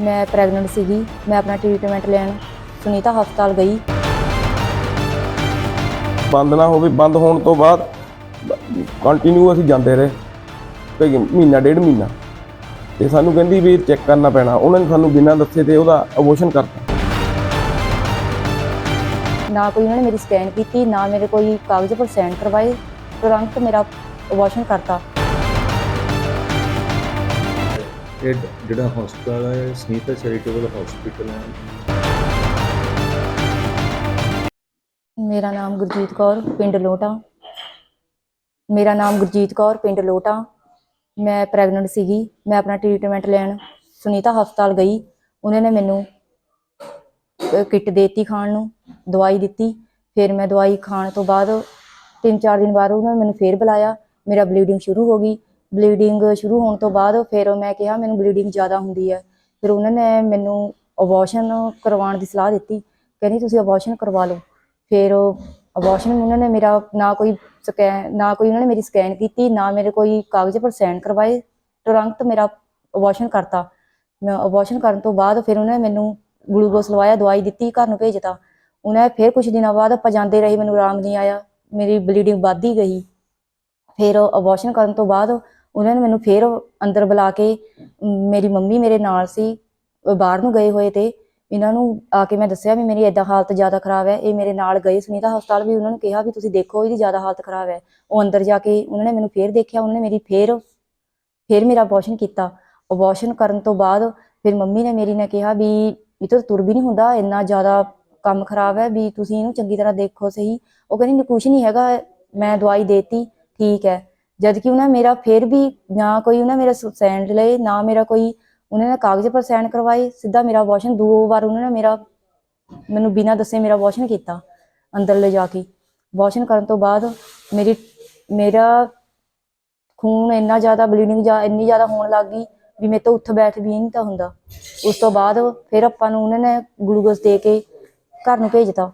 ਮੈਂ ਪ੍ਰੈਗਨੈਂਟ ਸੀਗੀ ਮੈਂ ਆਪਣਾ ਟ੍ਰੀਟਮੈਂਟ ਲੈਣ ਸੁਨੀਤਾ ਹਸਪਤਾਲ ਗਈ। ਬੰਦ ਨਾ ਹੋਵੇ ਬੰਦ ਹੋਣ ਤੋਂ ਬਾਅਦ ਕੰਟੀਨਿਊ ਅਸੀਂ ਜਾਂਦੇ ਰਹੇ ਕਈ ਮਹੀਨਾ ਡੇਢ ਮਹੀਨਾ। ਤੇ ਸਾਨੂੰ ਕਹਿੰਦੀ ਵੀ ਚੈੱਕ ਕਰਨਾ ਪੈਣਾ। ਉਹਨਾਂ ਨੇ ਸਾਨੂੰ ਬਿਨਾਂ ਦੱਸੇ ਤੇ ਉਹਦਾ ਅਬੋਰਸ਼ਨ ਕਰਤਾ। ਨਾ ਕੋਈ ਉਹਨਾਂ ਨੇ ਮੇਰੀ ਸਕੈਨ ਕੀਤੀ ਨਾ ਮੇਰੇ ਕੋਈ ਕਾਗਜ਼ ਪਰ ਸਾਈਨ ਕਰਵਾਏ। ਤੁਰੰਤ ਮੇਰਾ ਅਬੋਰਸ਼ਨ ਕਰਤਾ। ਇਹ ਜਿਹੜਾ ਹਸਪਤਾਲ ਹੈ ਸੁਨੀਤਾ ਚੈਰੀਟੇਬਲ ਹਸਪੀਟਲ ਹੈ। ਮੇਰਾ ਨਾਮ ਗੁਰਜੀਤ ਕੌਰ, ਪਿੰਡ ਲੋਟਾ। ਮੇਰਾ ਨਾਮ ਗੁਰਜੀਤ ਕੌਰ, ਪਿੰਡ ਲੋਟਾ। ਮੈਂ ਪ੍ਰੈਗਨੈਂਟ ਸੀਗੀ। ਮੈਂ ਆਪਣਾ ਟ੍ਰੀਟਮੈਂਟ ਲੈਣ ਸੁਨੀਤਾ ਹਸਪਤਾਲ ਗਈ। ਉਹਨਾਂ ਨੇ ਮੈਨੂੰ ਕਿੱਟ ਦੇਤੀ ਖਾਣ ਨੂੰ, ਦਵਾਈ ਦਿੱਤੀ। ਫਿਰ ਮੈਂ ਦਵਾਈ ਖਾਣ ਤੋਂ ਬਾਅਦ ਤਿੰਨ ਚਾਰ ਦਿਨ ਬਾਅਦ ਉਹਨਾਂ ਨੇ ਮੈਨੂੰ ਫੇਰ ਬੁਲਾਇਆ। ਮੇਰਾ ਬਲੀਡਿੰਗ ਸ਼ੁਰੂ ਹੋ ਗਈ। ਬਲੀਡਿੰਗ ਸ਼ੁਰੂ ਹੋਣ ਤੋਂ ਬਾਅਦ ਫਿਰ ਮੈਂ ਕਿਹਾ ਮੈਨੂੰ ਬਲੀਡਿੰਗ ਜ਼ਿਆਦਾ ਹੁੰਦੀ ਹੈ। ਫਿਰ ਉਹਨਾਂ ਨੇ ਮੈਨੂੰ ਅਬੋਰਸ਼ਨ ਕਰਵਾਉਣ ਦੀ ਸਲਾਹ ਦਿੱਤੀ। ਕਹਿੰਦੀ ਤੁਸੀਂ ਅਬੋਰਸ਼ਨ ਕਰਵਾ ਲਓ। ਫਿਰ ਅਬੋਰਸ਼ਨ ਉਹਨਾਂ ਨੇ ਮੇਰਾ ਨਾ ਕੋਈ ਸਕੈਨ ਨਾ ਕੋਈ ਉਹਨਾਂ ਨੇ ਮੇਰੀ ਸਕੈਨ ਕੀਤੀ, ਨਾ ਮੇਰੇ ਕੋਈ ਕਾਗਜ਼ ਪਰ ਸਾਈਨ ਕਰਵਾਏ। ਤੁਰੰਤ ਮੇਰਾ ਅਬੋਰਸ਼ਨ ਕਰਤਾ। ਮੈਂ ਅਬੋਰਸ਼ਨ ਕਰਨ ਤੋਂ ਬਾਅਦ ਫਿਰ ਉਹਨਾਂ ਨੇ ਮੈਨੂੰ ਗਲੂਕੋਸ ਲਵਾਇਆ, ਦਵਾਈ ਦਿੱਤੀ, ਘਰ ਨੂੰ ਭੇਜਤਾ। ਉਹਨਾਂ ਨੇ ਫਿਰ ਕੁਝ ਦਿਨਾਂ ਬਾਅਦ ਆਪਾਂ ਜਾਂਦੇ ਰਹੇ, ਮੈਨੂੰ ਆਰਾਮ ਨਹੀਂ ਆਇਆ। ਮੇਰੀ ਬਲੀਡਿੰਗ ਵੱਧਦੀ ਗਈ। ਫਿਰ ਅਬੋਰਸ਼ਨ ਕਰਨ ਤੋਂ ਬਾਅਦ ਉਹਨਾਂ ਨੇ ਮੈਨੂੰ ਫਿਰ ਅੰਦਰ ਬੁਲਾ ਕੇ ਮੇਰੀ ਮੰਮੀ ਮੇਰੇ ਨਾਲ ਸੀ ਬਾਹਰ ਨੂੰ ਗਏ ਹੋਏ ਤੇ, ਇਹਨਾਂ ਨੂੰ ਆ ਕੇ ਮੈਂ ਦੱਸਿਆ ਵੀ ਮੇਰੀ ਏਦਾਂ ਹਾਲਤ ਜ਼ਿਆਦਾ ਖਰਾਬ ਹੈ, ਇਹ ਮੇਰੇ ਨਾਲ ਗਏ ਸੁਨੀਤਾ ਹਸਪਤਾਲ ਵੀ ਉਹਨਾਂ ਨੂੰ ਕਿਹਾ ਵੀ ਤੁਸੀਂ ਦੇਖੋ ਇਹਦੀ ਜ਼ਿਆਦਾ ਹਾਲਤ ਖਰਾਬ ਹੈ। ਉਹ ਅੰਦਰ ਜਾ ਕੇ ਉਹਨਾਂ ਨੇ ਮੈਨੂੰ ਫੇਰ ਦੇਖਿਆ, ਉਹਨਾਂ ਨੇ ਮੇਰੀ ਫੇਰ ਫੇਰ ਮੇਰਾ ਅਬੋਰਸ਼ਨ ਕੀਤਾ। ਅਬੋਰਸ਼ਨ ਕਰਨ ਤੋਂ ਬਾਅਦ ਫਿਰ ਮੰਮੀ ਨੇ ਮੇਰੀ ਨੇ ਕਿਹਾ ਵੀ ਇਹ ਤਾਂ ਤੁਰ ਵੀ ਨਹੀਂ ਹੁੰਦਾ, ਇੰਨਾ ਜ਼ਿਆਦਾ ਕੰਮ ਖਰਾਬ ਹੈ ਵੀ ਤੁਸੀਂ ਇਹਨੂੰ ਚੰਗੀ ਤਰ੍ਹਾਂ ਦੇਖੋ ਸਹੀ। ਉਹ ਕਹਿੰਦੀ, ਨਹੀਂ ਕੁਝ ਨਹੀਂ ਹੈਗਾ, ਮੈਂ ਦਵਾਈ ਦੇਤੀ, ਠੀਕ ਹੈ। ਜਦ ਕਿ ਉਹਨਾਂ ਮੇਰਾ ਫੇਰ ਵੀ ਨਾ ਕੋਈ ਉਹਨਾਂ ਮੇਰਾ ਸੈਂਡ ਲਏ ਨਾ ਮੇਰਾ ਕੋਈ ਉਹਨਾਂ ਨੇ ਕਾਗਜ਼ ਪਰ ਸਾਈਨ ਕਰਵਾਏ ਸਿੱਧਾ ਮੇਰਾ ਅਬੋਰਸ਼ਨ ਦੋ ਵਾਰ ਉਹਨਾਂ ਨੇ ਮੇਰਾ ਮੈਨੂੰ ਬਿਨਾਂ ਦੱਸੇ ਮੇਰਾ ਅਬੋਰਸ਼ਨ ਕੀਤਾ ਅੰਦਰ ਲੈ ਜਾ ਕੇ। ਅਬੋਰਸ਼ਨ ਕਰਨ ਤੋਂ ਬਾਅਦ ਮੇਰੀ ਮੇਰਾ ਖੂਨ ਇੰਨਾ ਜ਼ਿਆਦਾ ਬਲੀਡਿੰਗ ਜਾਂ ਇੰਨੀ ਜ਼ਿਆਦਾ ਹੋਣ ਲੱਗ ਗਈ ਵੀ ਮੇਰੇ ਤੋਂ ਉੱਠ ਬੈਠ ਵੀ ਨਹੀਂ ਤਾਂ ਹੁੰਦਾ। ਉਸ ਤੋਂ ਬਾਅਦ ਫਿਰ ਆਪਾਂ ਨੂੰ ਉਹਨਾਂ ਨੇ ਗਲੂਕੋਜ਼ ਦੇ ਕੇ ਘਰ ਨੂੰ ਭੇਜਤਾ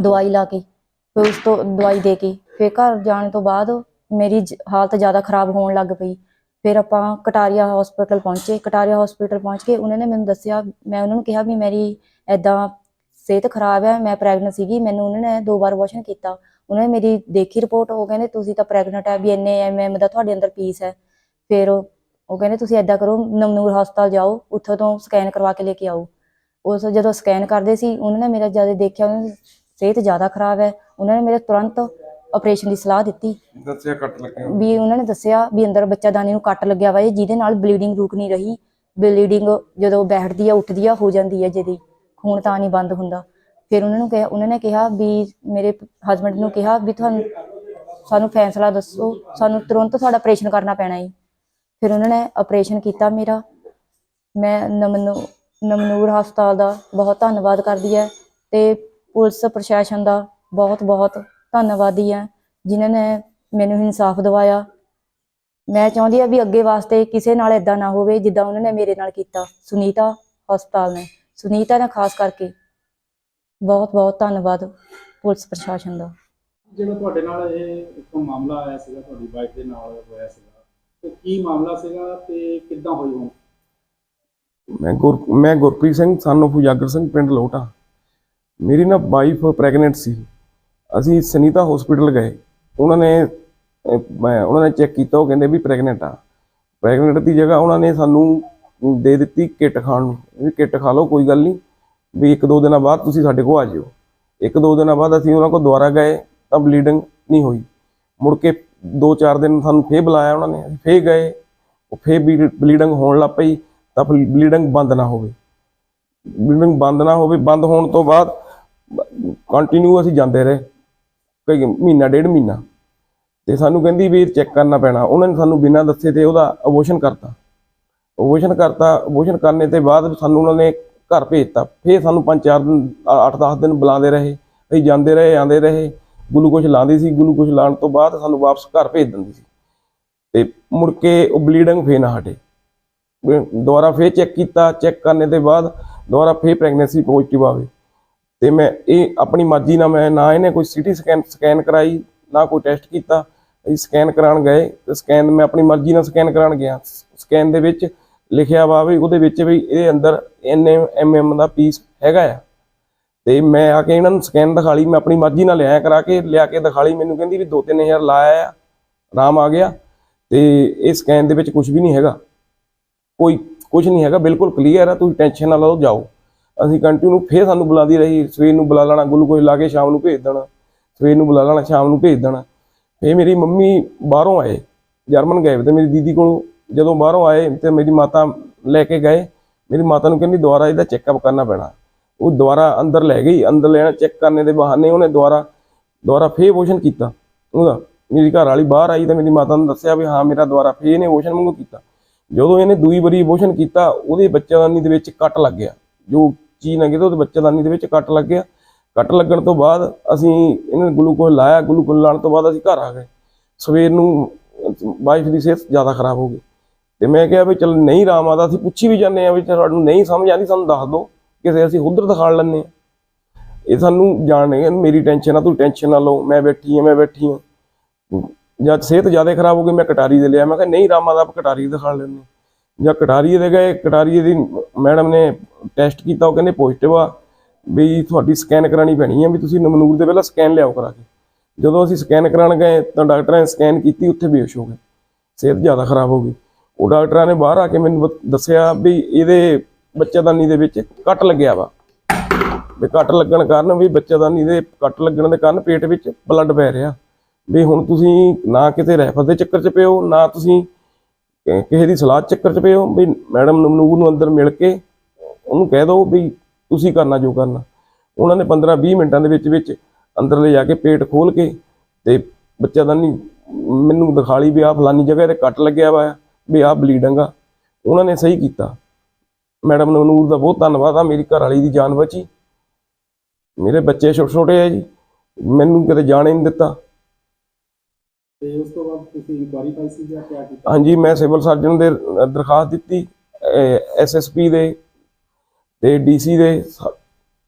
ਦਵਾਈ ਲਾ ਕੇ ਫਿਰ ਉਸ ਤੋਂ ਦਵਾਈ ਦੇ ਕੇ ਫਿਰ ਘਰ ਜਾਣ ਤੋਂ ਬਾਅਦ ਮੇਰੀ ਜ- ਹਾਲਤ ਜ਼ਿਆਦਾ ਖਰਾਬ ਹੋਣ ਲੱਗ ਪਈ। ਫਿਰ ਆਪਾਂ ਕਟਾਰੀਆ ਹਸਪੀਟਲ ਪਹੁੰਚੇ। ਕਟਾਰੀਆ ਹਸਪੀਟਲ ਪਹੁੰਚ ਕੇ ਉਹਨਾਂ ਨੇ ਮੈਨੂੰ ਦੱਸਿਆ, ਮੈਂ ਉਹਨਾਂ ਨੂੰ ਕਿਹਾ ਵੀ ਮੇਰੀ ਐਦਾਂ ਸਿਹਤ ਖਰਾਬ ਹੈ, ਮੈਂ ਪ੍ਰੈਗਨੈਂਟ ਸੀਗੀ, ਮੈਨੂੰ ਉਹਨਾਂ ਨੇ ਦੋ ਵਾਰ ਵਾਸ਼ਨ ਕੀਤਾ। ਉਹਨਾਂ ਨੇ ਮੇਰੀ ਦੇਖੀ ਰਿਪੋਰਟ ਉਹ ਕਹਿੰਦੇ ਤੁਸੀਂ ਤਾਂ ਪ੍ਰੈਗਨੈਂਟ ਹੈ, ਵੀ ਇੰਨੇ ਐਮਐਮ ਦਾ ਤੁਹਾਡੇ ਅੰਦਰ ਪੀਸ ਹੈ। ਫਿਰ ਉਹ ਉਹ ਕਹਿੰਦੇ ਤੁਸੀਂ ਐਦਾਂ ਕਰੋ ਨਮਨੂਰ ਹਸਪਤਾਲ ਜਾਓ, ਉੱਥੋਂ ਤੋਂ ਸਕੈਨ ਕਰਵਾ ਕੇ ਲੈ ਕੇ ਆਓ। ਉਸ ਜਦੋਂ ਸਕੈਨ ਕਰਦੇ ਸੀ, ਉਹਨਾਂ ਨੇ ਮੇਰਾ ਜਦ ਦੇਖਿਆ, ਉਹਨਾਂ ਦੀ ਸਿਹਤ ਜ਼ਿਆਦਾ ਖਰਾਬ ਹੈ। ਉਹਨਾਂ ਨੇ ਮੇਰੇ ਤੁਰੰਤ ਆਪਰੇਸ਼ਨ ਦੀ ਸਲਾਹ ਦਿੱਤੀ। ਦੱਸਿਆ ਕੱਟ ਲੱਗਿਆ। ਵੀ ਉਹਨਾਂ ਨੇ ਦੱਸਿਆ ਵੀ ਅੰਦਰ ਬੱਚਾਦਾਨੀ ਨੂੰ ਕੱਟ ਲੱਗਿਆ ਵਾ ਜਿਹਦੇ ਨਾਲ ਬਲੀਡਿੰਗ ਰੁਕ ਨਹੀਂ ਰਹੀ। ਬਲੀਡਿੰਗ ਜਦੋਂ ਬੈਠਦੀ ਆ ਉੱਠਦੀ ਆ ਹੋ ਜਾਂਦੀ ਹੈ ਜਿਹਦੀ। ਖੂਨ ਤਾਂ ਨਹੀਂ ਬੰਦ ਹੁੰਦਾ। ਫਿਰ ਉਹਨਾਂ ਨੂੰ ਕਿਹਾ ਉਹਨਾਂ ਨੇ ਕਿਹਾ ਵੀ ਮੇਰੇ ਹਸਬੰਡ ਨੂੰ ਕਿਹਾ ਵੀ ਤੁਹਾਨੂੰ ਸਾਨੂੰ ਫੈਸਲਾ ਦੱਸੋ ਸਾਨੂੰ ਤੁਰੰਤ ਤੁਹਾਡਾ ਆਪਰੇਸ਼ਨ ਕਰਨਾ ਪੈਣਾ ਹੈ ਫਿਰ ਉਹਨਾਂ ਨੇ ਆਪਰੇਸ਼ਨ ਕੀਤਾ ਮੇਰਾ। ਮੈਂ ਨਮਨੂ ਨਮਨੂਰ ਹਸਪਤਾਲ ਦਾ ਬਹੁਤ ਧੰਨਵਾਦ ਕਰਦੀ ਹੈ ਤੇ ਪੁਲਿਸ ਪ੍ਰਸ਼ਾਸਨ ਦਾ ਬਹੁਤ ਬਹੁਤ ਧੰਨਵਾਦੀ ਹੈ ਜਿਨ੍ਹਾਂ ਨੇ ਮੈਨੂੰ ਇਨਸਾਫ ਦਿਵਾਇਆ। ਮੈਂ ਚਾਹੁੰਦੀ ਆ ਵੀ ਅੱਗੇ ਵਾਸਤੇ ਕਿਸੇ ਨਾਲ ਇਦਾਂ ਨਾ ਹੋਵੇ ਜਿੱਦਾਂ ਉਹਨਾਂ ਨੇ ਮੇਰੇ ਨਾਲ ਕੀਤਾ। ਸੁਨੀਤਾ ਹਸਪਤਾਲ ਨੇ। ਸੁਨੀਤਾ ਨੇ ਖਾਸ ਕਰਕੇ ਬਹੁਤ ਬਹੁਤ ਧੰਨਵਾਦ ਪੁਲਿਸ ਪ੍ਰਸ਼ਾਸਨ ਦਾ। ਜਿਹੜਾ ਤੁਹਾਡੇ ਨਾਲ ਇਹ ਇੱਕ ਮਾਮਲਾ ਆਇਆ ਸੀਗਾ ਤੁਹਾਡੀ ਵਾਈਫ ਦੇ ਨਾਲ ਹੋਇਆ ਸੀਗਾ ਤੇ ਕੀ ਮਾਮਲਾ ਸੀਗਾ ਤੇ ਕਿੱਦਾਂ ਹੋਈ ਹੁਣ? ਮੈਂ ਗੁਰ ਮੈਂ ਗੁਰਪ੍ਰੀਤ ਸਿੰਘ of ਉਜਾਗਰ ਸਿੰਘ ਪਿੰਡ ਲੋਟਾ ਮੇਰੀ ਨਾ ਵਾਈਫ ਪ੍ਰੈਗਨੈਂਟ ਸੀ। ਅਸੀਂ ਸਨੀਤਾ ਹਸਪੀਟਲ ਗਏ। ਉਹਨਾਂ ਨੇ ਮੈਂ, ਉਹਨਾਂ ਨੇ ਚੈੱਕ ਕੀਤਾ, ਉਹ ਕਹਿੰਦੇ ਵੀ ਪ੍ਰੈਗਨੈਂਟ ਆ। ਪ੍ਰੈਗਨੈਂਟ ਦੀ ਜਗ੍ਹਾ ਉਹਨਾਂ ਨੇ ਸਾਨੂੰ ਦੇ ਦਿੱਤੀ ਕਿੱਟ ਖਾਣ ਨੂੰ। ਵੀ ਕਿੱਟ ਖਾ ਲਓ, ਕੋਈ ਗੱਲ ਨਹੀਂ। ਵੀ ਇੱਕ ਦੋ ਦਿਨਾਂ ਬਾਅਦ ਤੁਸੀਂ ਸਾਡੇ ਕੋਲ ਆ ਜਿਓ। ਇੱਕ ਦੋ ਦਿਨਾਂ ਬਾਅਦ ਅਸੀਂ ਉਹਨਾਂ ਕੋਲ ਦੁਬਾਰਾ ਗਏ, ਤਾਂ ਬਲੀਡਿੰਗ ਨਹੀਂ ਹੋਈ। ਮੁੜ ਕੇ ਦੋ ਚਾਰ ਦਿਨ ਸਾਨੂੰ ਫੇਰ ਬੁਲਾਇਆ ਉਹਨਾਂ ਨੇ। ਅਸੀਂ ਫੇਰ ਗਏ, ਉਹ ਫੇਰ ਬਲੀਡਿੰਗ ਹੋਣ ਲੱਗ ਪਈ, ਤਾਂ ਬਲੀਡਿੰਗ ਬੰਦ ਨਾ ਹੋਵੇ। ਬਲੀਡਿੰਗ ਬੰਦ ਨਾ ਹੋਵੇ, ਬੰਦ ਹੋਣ ਤੋਂ ਬਾਅਦ ਕੰਟੀਨਿਊ ਅਸੀਂ ਜਾਂਦੇ ਰਹੇ। ਕਈ ਮਹੀਨਾ, ਡੇਢ ਮਹੀਨਾ। ਤੇ ਸਾਨੂੰ ਕਹਿੰਦੀ ਵੀ ਚੈੱਕ ਕਰਨਾ ਪੈਣਾ। ਉਹਨਾਂ ਨੇ ਸਾਨੂੰ ਬਿਨਾਂ ਦੱਸੇ ਤੇ ਉਹਦਾ ਅਬੋਸ਼ਨ ਕਰਤਾ। ਅਬੋਸ਼ਨ ਕਰਤਾ ਅਬੋਸ਼ਨ ਕਰਨੇ ਤੇ ਬਾਅਦ ਸਾਨੂੰ ਉਹਨਾਂ ਨੇ ਘਰ ਭੇਜਤਾ। ਫੇਰ ਸਾਨੂੰ ਪੰਜ ਚਾਰ ਦਿਨ 8-10 ਦਿਨ ਬੁਲਾਉਂਦੇ ਰਹੇ। ਅਸੀਂ ਜਾਂਦੇ ਰਹੇ ਆਂਦੇ ਰਹੇ। ਗਲੂਕੋਸ਼ ਲਾਉਂਦੀ ਸੀ। ਗਲੂਕੋਸ਼ ਲਾਉਣ ਤੋਂ ਬਾਅਦ ਸਾਨੂੰ ਵਾਪਸ ਘਰ ਭੇਜ ਦਿੰਦੀ ਸੀ। ਤੇ ਮੁੜ ਕੇ ਉਹ ਬਲੀਡਿੰਗ ਫੇਰ ਨਾ ਹਟੇ। ਦੁਬਾਰਾ ਫੇਰ ਚੈੱਕ ਕੀਤਾ। ਚੈੱਕ ਕਰਨੇ ਦੇ ਬਾਅਦ ਦੁਬਾਰਾ ਫੇਰ ਪ੍ਰੈਗਨੈਂਸੀ ਪੋਜ਼ਿਟਿਵ ਆਵੇ। ਤੇ ਮੈਂ ਇਹ ਆਪਣੀ ਮਰਜ਼ੀ ਨਾਲ ਮੈਂ ਨਾ ਇਹਨੇ ਕੋਈ ਸਿਟੀ ਸਕੈਨ ਸਕੈਨ ਕਰਾਈ, ਨਾ ਕੋਈ ਟੈਸਟ ਕੀਤਾ। ਅਸੀਂ ਸਕੈਨ ਕਰਾਉਣ ਗਏ ਤੇ ਸਕੈਨ ਮੈਂ ਆਪਣੀ ਮਰਜ਼ੀ ਨਾਲ ਸਕੈਨ ਕਰਾਉਣ ਗਿਆ। ਸਕੈਨ ਦੇ ਵਿੱਚ ਲਿਖਿਆ ਵਾ ਵੀ ਉਹਦੇ ਵਿੱਚ ਵੀ ਇਹਦੇ ਅੰਦਰ ਐਨ ਐਮ ਦਾ ਪੀਸ ਹੈਗਾ ਆ। ਤੇ ਮੈਂ ਆ ਕੇ ਇਹਨਾਂ ਨੂੰ ਸਕੈਨ ਦਿਖਾ ਲਈ ਮੈਂ ਆਪਣੀ ਮਰਜ਼ੀ ਨਾਲ ਲਿਆਇਆ ਕਰਾ ਕੇ, ਲਿਆ ਕੇ ਦਿਖਾ ਲਈ ਮੈਨੂੰ ਕਹਿੰਦੀ ਵੀ 2-3000 ਲਾਇਆ ਆ, ਆਰਾਮ ਆ ਗਿਆ। ਤੇ ਇਹ ਸਕੈਨ ਦੇ ਵਿੱਚ ਕੁਝ ਵੀ ਨਹੀਂ ਹੈਗਾ। ਕੋਈ ਕੁਝ ਨਹੀਂ ਹੈਗਾ, ਬਿਲਕੁਲ ਕਲੀਅਰ ਆ, ਤੁਸੀਂ ਟੈਨਸ਼ਨ ਨਾ ਲਓ, ਜਾਓ। ਅਸੀਂ ਕੰਟੀਨਿਊ ਫੇਰ ਸਾਨੂੰ ਬੁਲਾਉਂਦੀ ਰਹੀ, ਸਵੇਰ ਨੂੰ ਬੁਲਾ ਲੈਣਾ ਗਲੂਕੋਜ਼ ਲਾ ਕੇ ਸ਼ਾਮ ਨੂੰ ਭੇਜ ਦੇਣਾ, ਸਵੇਰ ਨੂੰ ਬੁਲਾ ਲੈਣਾ, ਸ਼ਾਮ ਨੂੰ ਭੇਜ ਦੇਣਾ। ਫੇਰ ਮੇਰੀ ਮੰਮੀ ਬਾਹਰੋਂ ਆਏ, ਜਰਮਨ ਗਏ ਤੇ ਮੇਰੀ ਦੀਦੀ ਕੋਲ। ਜਦੋਂ ਬਾਹਰੋਂ ਆਏ ਤੇ ਮੇਰੀ ਮਾਤਾ ਲੈ ਕੇ ਗਏ, ਮੇਰੀ ਮਾਤਾ ਨੂੰ ਕਹਿੰਦੀ ਦੁਬਾਰਾ ਇਹਦਾ ਚੈੱਕਅਪ ਕਰਨਾ ਪੈਣਾ। ਉਹ ਦੁਬਾਰਾ ਅੰਦਰ ਲੈ ਗਈ, ਅੰਦਰ ਲੈਣਾ ਚੈੱਕ ਕਰਨੇ ਦੇ ਬਹਾਨੇ ਉਹਨੇ ਦੁਬਾਰਾ ਦੁਬਾਰਾ ਫੇਰ ਅਬੋਰਸ਼ਨ ਕੀਤਾ। ਉਹਦਾ, ਮੇਰੀ ਘਰ ਵਾਲੀ ਬਾਹਰ ਆਈ ਤਾਂ ਮੇਰੀ ਮਾਤਾ ਨੂੰ ਦੱਸਿਆ ਵੀ ਹਾਂ, ਮੇਰਾ ਦੁਬਾਰਾ ਫੇਰ ਇਹਨੇ ਅਬੋਰਸ਼ਨ ਵਾਂਗੂ ਕੀਤਾ। ਜਦੋਂ ਇਹਨੇ ਦੂਈ ਵਾਰੀ ਅਬੋਰਸ਼ਨ ਕੀਤਾ, ਉਹਦੇ ਬੱਚੇਦਾਨੀ ਦੇ ਵਿੱਚ ਕੱਟ ਲੱਗ ਗਿਆ, ਜੋ ਚੀਜ਼ ਨਾ ਕਿਤੇ, ਉਹਦੇ ਬੱਚੇਦਾਨੀ ਦੇ ਵਿੱਚ ਕੱਟ ਲੱਗ ਗਿਆ। ਕੱਟ ਲੱਗਣ ਤੋਂ ਬਾਅਦ ਅਸੀਂ ਇਹਨਾਂ ਨੇ ਗਲੂਕੋਜ਼ ਲਾਇਆ, ਗਲੂਕੋਜ਼ ਲਾਉਣ ਤੋਂ ਬਾਅਦ ਅਸੀਂ ਘਰ ਆ ਗਏ। ਸਵੇਰ ਨੂੰ ਵਾਈਫ ਦੀ ਸਿਹਤ ਜ਼ਿਆਦਾ ਖਰਾਬ ਹੋ ਗਈ। ਤੇ ਮੈਂ ਕਿਹਾ ਵੀ ਚਲ ਨਹੀਂ ਆਰਾਮ ਆਦਾ, ਅਸੀਂ ਪੁੱਛੀ ਵੀ ਜਾਂਦੇ ਆ ਵੀ ਤੁਹਾਨੂੰ ਨਹੀਂ ਸਮਝ ਆਉਂਦੀ, ਸਾਨੂੰ ਦੱਸ ਦਿਓ ਕਿਸੇ ਅਸੀਂ ਉਧਰ ਦਿਖਾ ਲੈਂਦੇ ਆ ਇਹ ਸਾਨੂੰ ਜਾਣਗੇ ਮੇਰੀ ਟੈਨਸ਼ਨ ਆ, ਤੂੰ ਟੈਨਸ਼ਨ ਨਾ ਲਓ, ਮੈਂ ਬੈਠੀ ਆ ਮੈਂ ਬੈਠੀ ਆ ਜਦ ਸਿਹਤ ਜ਼ਿਆਦਾ ਖਰਾਬ ਹੋ ਗਈ, ਮੈਂ ਕਟਾਰੀ ਦੇ ਲਿਆ, ਮੈਂ ਕਿਹਾ ਨਹੀਂ ਆਰਾਮ ਆਦਾ, ਆਪਾਂ ਕਟਾਰੀ ਦਿਖਾ ਲੈਂਦੇ ਜਾਂ ਕਟਾਰੀਏ ਦੇ ਗਏ, ਕਟਾਰੀਏ ਦੀ ਮੈਡਮ ਨੇ ਟੈਸਟ ਕੀਤਾ, ਉਹ ਕਹਿੰਦੇ ਪੋਜ਼ਿਟਿਵ ਆ, ਵੀ ਤੁਹਾਡੀ ਸਕੈਨ ਕਰਾਣੀ ਪੈਣੀ ਹੈ ਵੀ ਤੁਸੀਂ ਨਮਨੂਰ ਦੇ ਪਹਿਲਾਂ ਸਕੈਨ ਲਿਆਓ ਕਰਾ ਕੇ। ਜਦੋਂ ਅਸੀਂ ਸਕੈਨ ਕਰਾਉਣ ਗਏ, ਤਾਂ ਡਾਕਟਰਾਂ ਨੇ ਸਕੈਨ ਕੀਤੀ, ਉੱਥੇ ਬੇਹੋਸ਼ ਹੋ ਗਏ, ਸਿਹਤ ਜ਼ਿਆਦਾ ਖਰਾਬ ਹੋ ਗਈ। ਉਹ ਡਾਕਟਰਾਂ ਨੇ ਬਾਹਰ ਆ ਕੇ ਮੈਨੂੰ ਦੱਸਿਆ ਵੀ ਇਹਦੇ ਬੱਚੇਦਾਨੀ ਦੇ ਵਿੱਚ ਕੱਟ ਲੱਗਿਆ ਵਾ। ਵੀ ਕੱਟ ਲੱਗਣ ਕਾਰਨ, ਵੀ ਬੱਚੇਦਾਨੀ ਦੇ ਕੱਟ ਲੱਗਣ ਦੇ ਕਾਰਨ ਪੇਟ ਵਿੱਚ ਬਲੱਡ ਪੈ ਰਿਹਾ। ਵੀ ਹੁਣ ਤੁਸੀਂ ਨਾ ਕਿਤੇ ਰੈਫਰ ਦੇ ਚੱਕਰ 'ਚ ਪਿਓ ਨਾ ਤੁਸੀਂ ਕਿਸੇ ਦੀ ਸਲਾਹ ਚੱਕਰ 'ਚ ਪਏ ਹੋ ਵੀ ਮੈਡਮ ਨਮਨੂਰ ਨੂੰ ਅੰਦਰ ਮਿਲ ਕੇ ਉਹਨੂੰ ਕਹਿ ਦਿਓ ਵੀ ਤੁਸੀਂ ਕਰਨਾ ਜੋ ਕਰਨਾ। ਉਹਨਾਂ ਨੇ 15-20 ਮਿੰਟਾਂ ਦੇ ਵਿੱਚ ਵਿੱਚ ਅੰਦਰ ਲੈ ਜਾ ਕੇ ਪੇਟ ਖੋਲ ਕੇ ਤੇ ਨਹੀਂ, ਮੈਨੂੰ ਦਿਖਾ ਲਈ ਵੀ ਆਹ ਫਲਾਨੀ ਜਗ੍ਹਾ ਤੇ ਕੱਟ ਲੱਗਿਆ ਵਾ, ਵੀ ਆਹ ਬਲੀਡਿੰਗ ਆ। ਉਹਨਾਂ ਨੇ ਸਹੀ ਕੀਤਾ। ਮੈਡਮ ਨਵਨੂਰ ਦਾ ਬਹੁਤ ਧੰਨਵਾਦ ਆ, ਮੇਰੀ ਘਰ ਵਾਲੀ ਦੀ ਜਾਨ ਬਚੀ। ਮੇਰੇ ਬੱਚੇ ਛੋਟੇ ਛੋਟੇ ਆ ਜੀ, ਮੈਨੂੰ ਕਿਤੇ ਜਾਣ ਹੀ ਨਹੀਂ ਦਿੱਤਾ। ਤੇ ਉਸ ਤੋਂ ਬਾਅਦ ਤੁਸੀਂ ਇਨਕੁਆਰੀ ਪਾਈ ਸੀ ਜਾਂ ਕਿਆ ਕੀਤਾ? ਹਾਂਜੀ ਮੈਂ ਸਿਵਲ ਸਰਜਨ ਦੇ ਅ, ਦਰਖਾਸਤ ਦਿੱਤੀ ਐਸਐਸਪੀ ਦੇ ਤੇ ਡੀਸੀ ਦੇ ਸਾ-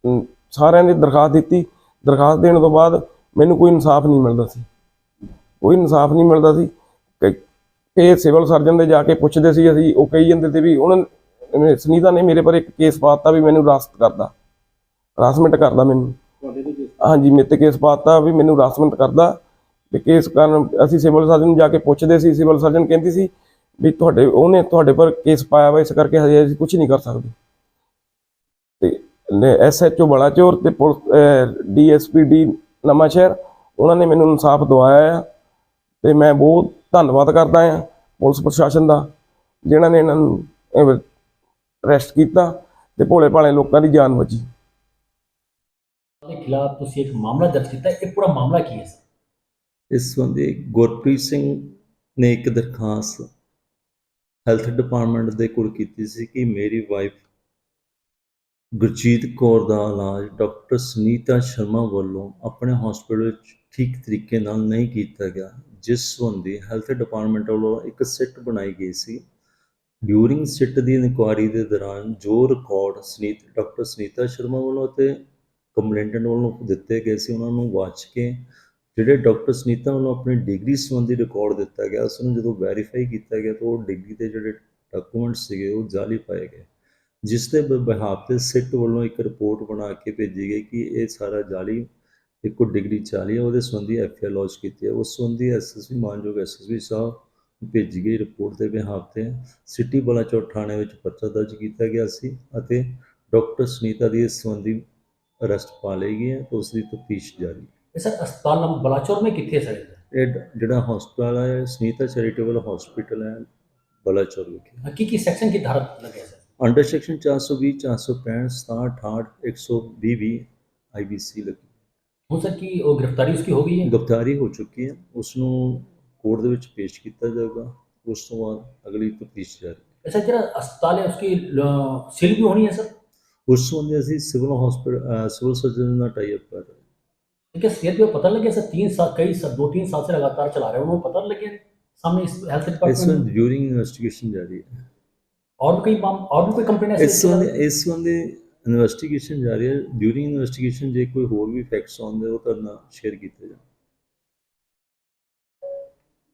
ਅਮ, ਸਾਰਿਆਂ ਦੀ ਦਰਖਾਸਤ ਦਿੱਤੀ। ਦਰਖਾਸਤ ਦੇਣ ਤੋਂ ਬਾਅਦ ਮੈਨੂੰ ਕੋਈ ਇਨਸਾਫ ਨਹੀਂ ਮਿਲਦਾ ਸੀ। ਕੋਈ ਇਨਸਾਫ ਨਹੀਂ ਮਿਲਦਾ ਸੀ। ਕਿ ਇਹ ਸਿਵਲ ਸਰਜਨ ਦੇ ਜਾ ਕੇ ਪੁੱਛਦੇ ਸੀ ਅਸੀਂ ਉਹ ਕਹੀ ਜਾਂਦੇ ਤੇ ਵੀ ਉਹਨਾਂ ਨੇ ਸੁਨੀਤਾ ਨੇ ਮੇਰੇ ਪਰ ਇੱਕ ਕੇਸ ਪਾਤਾ ਵੀ ਮੈਨੂੰ ਰਾਸਤ ਕਰਦਾ। ਹਰਾਸਮੈਂਟ ਕਰਦਾ ਮੈਨੂੰ। ਤੁਹਾਡੇ ਹਾਂਜੀ ਮੇਰੇ ਤੇ ਕੇਸ ਪਾਤਾ ਵੀ ਮੈਨੂੰ ਹਰਾਸਮੈਂਟ ਕਰਦਾ। ਤੇ ਕੇਸ ਕਾਰਨ, ਅਸੀਂ ਸਿਵਲ ਸਰਜਨ ਨੂੰ ਜਾ ਕੇ ਪੁੱਛਦੇ ਸੀ, ਸਿਵਲ ਸਰਜਨ ਕਹਿੰਦੀ ਸੀ ਵੀ ਤੁਹਾਡੇ, ਉਹਨੇ ਤੁਹਾਡੇ ਪਰ ਕੇਸ ਪਾਇਆ ਵਾ, ਇਸ ਕਰਕੇ ਹਜੇ ਅਸੀਂ ਕੁਝ ਨਹੀਂ ਕਰ ਸਕਦੇ। ਤੇ ਐਸਐਚਓ ਬਲਾਚੌਰ ਤੇ ਡੀਐਸਪੀ ਡੀ ਨਵਾਂ ਸ਼ਹਿਰ ਉਹਨਾਂ ਨੇ ਮੈਨੂੰ ਇਨਸਾਫ ਦਵਾਇਆ ਆ। ਤੇ ਮੈਂ ਬਹੁਤ ਧੰਨਵਾਦ ਕਰਦਾ ਹਾਂ ਪੁਲਿਸ ਪ੍ਰਸ਼ਾਸਨ ਦਾ, ਜਿਨ੍ਹਾਂ ਨੇ ਇਹਨਾਂ ਨੂੰ ਅਰੈਸਟ ਕੀਤਾ ਤੇ ਭੋਲੇ ਭਾਲੇ ਲੋਕਾਂ ਦੀ ਜਾਨ ਬਚੀ। ਦੇ ਖਿਲਾਫ ਤੁਸੀਂ ਇੱਕ ਮਾਮਲਾ ਦਰਜ ਕੀਤਾ, ਇਹ ਪੂਰਾ ਮਾਮਲਾ ਕੀ ਹੈ ਇਸ ਸੰਬੰਧੀ ਗੁਰਪ੍ਰੀਤ ਸਿੰਘ ਨੇ ਇੱਕ ਦਰਖਾਸਤ ਹੈਲਥ ਡਿਪਾਰਟਮੈਂਟ ਦੇ ਕੋਲ ਕੀਤੀ ਸੀ ਕਿ ਮੇਰੀ ਵਾਈਫ ਗੁਰਜੀਤ ਕੌਰ ਦਾ ਇਲਾਜ ਡਾਕਟਰ ਸੁਨੀਤਾ ਸ਼ਰਮਾ ਵੱਲੋਂ ਆਪਣੇ ਹਸਪੀਟਲ ਵਿੱਚ ਠੀਕ ਤਰੀਕੇ ਨਾਲ ਨਹੀਂ ਕੀਤਾ ਗਿਆ, ਜਿਸ ਸੰਬੰਧੀ ਹੈਲਥ ਡਿਪਾਰਟਮੈਂਟ ਵੱਲੋਂ ਇੱਕ ਸਿੱਟ ਬਣਾਈ ਗਈ ਸੀ। ਡਿਊਰਿੰਗ ਸਿੱਟ ਦੀ ਇਨਕੁਆਇਰੀ ਦੇ ਦੌਰਾਨ ਜੋ ਰਿਕਾਰਡ ਸੁਨੀਤ, ਡਾਕਟਰ ਸੁਨੀਤਾ ਸ਼ਰਮਾ ਵੱਲੋਂ ਅਤੇ ਕੰਪਲੇਂਟੈਂਟ ਵੱਲੋਂ ਦਿੱਤੇ ਗਏ ਸੀ, ਉਹਨਾਂ ਨੂੰ ਵਾਚ ਕੇ ਜਿਹੜੇ ਡਾਕਟਰ ਸੁਨੀਤਾ ਵੱਲੋਂ ਆਪਣੀ ਡਿਗਰੀ ਸੰਬੰਧੀ ਰਿਕਾਰਡ ਦਿੱਤਾ ਗਿਆ। ਉਸ ਨੂੰ ਜਦੋਂ ਵੈਰੀਫਾਈ ਕੀਤਾ ਗਿਆ, ਤਾਂ ਉਹ ਡਿਗਰੀ ਦੇ ਜਿਹੜੇ ਡਾਕੂਮੈਂਟ ਸੀਗੇ, ਉਹ ਜਾਲੀ ਪਾਏ ਗਏ। ਜਿਸ ਦੇ ਬਿਹਾਫ ਤੇ ਸਿੱਟ ਵੱਲੋਂ ਇੱਕ ਰਿਪੋਰਟ ਬਣਾ ਕੇ ਭੇਜੀ ਗਈ ਕਿ ਇਹ ਸਾਰਾ ਜਾਲੀ, ਇੱਕੋ ਡਿਗਰੀ ਚਾਲੀ ਹੈ ਉਹਦੇ ਸੰਬੰਧੀ ਐਫਆਈਆਰ ਲੌਂਚ ਕੀਤੀ ਹੈ ਉਸ ਸੰਬੰਧੀ ਐਸਐਸਪੀ ਮਾਨਯੋਗ ਐਸਐਸਪੀ ਸਾਹਿਬ ਭੇਜੀ ਗਈ ਰਿਪੋਰਟ ਦੇ ਬਿਹਾਫ ਤੇ। ਸਿਟੀ ਬਲਾਚੌਰ ਥਾਣੇ ਵਿੱਚ ਪਰਚਾ ਦਰਜ ਕੀਤਾ ਗਿਆ ਸੀ ਅਤੇ ਡਾਕਟਰ ਸੁਨੀਤਾ ਦੀ ਇਸ ਸੰਬੰਧੀ ਅਰੈਸਟ ਪਾ ਲਈ ਗਈ ਹੈ ਤੇ ਉਸ ਦੀ ਤਫਤੀਸ਼ ਜਾਰੀ। सर अस्पताल हम बलाचौर में कितने सर ਇਹ ਜਿਹੜਾ ਹਸਪਤਾਲ ਹੈ ਸੁਨੀਤਾ ਚੈਰੀਟੇਬਲ ਹਸਪੀਟਲ ਹੈ ਬਲਾਚੌਰ ਵਿਖੇ। की की सेक्शन की धारा लगे सर ਅੰਡਰ ਸੈਕਸ਼ਨ 420 465 67 120 ਵੀ ਆਈਬੀਸੀ ਲੱਗੀ। हूँ सर की वो गिरफ्तारी उसकी हो गई है ਗ੍ਰਿਫਤਾਰੀ ਹੋ ਚੁੱਕੀ ਹੈ। ਉਸ ਨੂੰ ਕੋਰਟ ਦੇ ਵਿੱਚ ਪੇਸ਼ ਕੀਤਾ ਜਾਊਗਾ। ਉਸ ਤੋਂ ਬਾਅਦ ਅਗਲੀ ਤਫਤੀਸ਼ ਜਾਰੀ। सर जरा अस्पताल है उसकी सील भी होनी है सर ਉਸ ਤੋਂ ਬਾਅਦ ਸਿਵਲ ਹਸਪੀਟਲ ਸਿਵਲ ਸਰਜਨ ਨਾਲ ਟਾਈ ਅਪ ਕਰ क्योंकि सेहत पे पता लग गया सर तीन साल कई साल दो तीन साल से लगातार चला रहे हैं उन्हें पता लग गया सामने इस हेल्थ ਇਸ डिपार्टमेंट ਵਿੱਚ ਡਿਊਰਿੰਗ ਇਨਵੈਸਟੀਗੇਸ਼ਨ ਜਾਰੀ ਹੈ और भी कई माम और भी कोई कंप्लेन ਇਸ ਸੰਬੰਧੀ ਇਸ ਸੰਬੰਧੀ ਇਨਵੈਸਟੀਗੇਸ਼ਨ ਜਾਰੀ ਹੈ ਡਿਊਰਿੰਗ ਇਨਵੈਸਟੀਗੇਸ਼ਨ ਜੇ ਕੋਈ ਹੋਰ ਵੀ ਫੈਕਟਸ ਆਉਂਦੇ ਉਹ ਤੁਹਾਡੇ ਨਾਲ ਸ਼ੇਅਰ ਕੀਤੇ ਜਾਣ